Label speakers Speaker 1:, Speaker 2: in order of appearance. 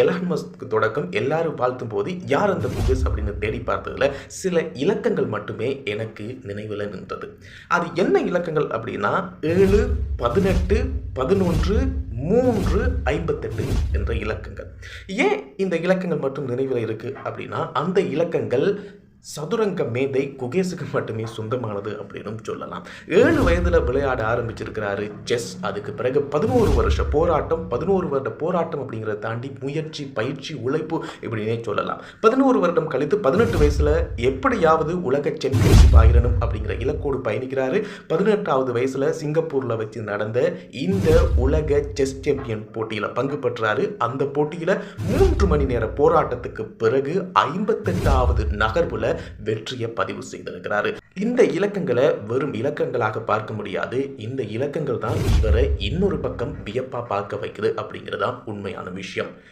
Speaker 1: Elon Musk தொடக்கம் எல்லாரும் வாழ்த்தும் போது யார் அந்த குகேஸ் அப்படின்னு தேடி பார்த்ததில் சில இலக்கங்கள் மட்டுமே எனக்கு நினைவில் நின்றது. அது என்ன இலக்கங்கள் அப்படின்னா ஏழு பதினெட்டு பதினொன்று மூன்று ஐம்பத்தெட்டு என்ற இலக்கங்கள். ஏன் இந்த இலக்கங்கள் மட்டும் நினைவில் இருக்குது அப்படின்னா அந்த இலக்கங்கள் சதுரங்க மேதை குகேசுக்கு மட்டுமே சொந்தமானது அப்படின்னு சொல்லலாம். ஏழு வயதில் விளையாட ஆரம்பிச்சிருக்கிறாரு செஸ். அதுக்கு பிறகு பதினோரு வருஷ போராட்டம் பதினோரு வருட போராட்டம் அப்படிங்கிறத தாண்டி முயற்சி பயிற்சி உழைப்பு இப்படின்னே சொல்லலாம். பதினோரு வருடம் கழித்து பதினெட்டு வயசில் எப்படியாவது உலக சாம்பியன்ஷிப் ஆயிரணும் அப்படிங்கிற இலக்கோடு பயணிக்கிறாரு. பதினெட்டாவது வயசில் சிங்கப்பூரில் வச்சு நடந்த இந்த உலக செஸ் சாம்பியன் போட்டியில் பங்கு பெற்றாரு. அந்த போட்டியில் மூன்று மணி நேர போராட்டத்துக்கு பிறகு ஐம்பத்தெட்டாவது நகர்வுல வெற்றியை பதிவு செய்திருக்கிறார். இந்த இலக்கங்களை வெறும் இலக்கங்களாக பார்க்க முடியாது. இந்த இலக்கங்கள் தான் இவரை இன்னொரு பக்கம் வியப்பா பார்க்க வைக்குது அப்படிங்கிறதான் உண்மையான விஷயம்.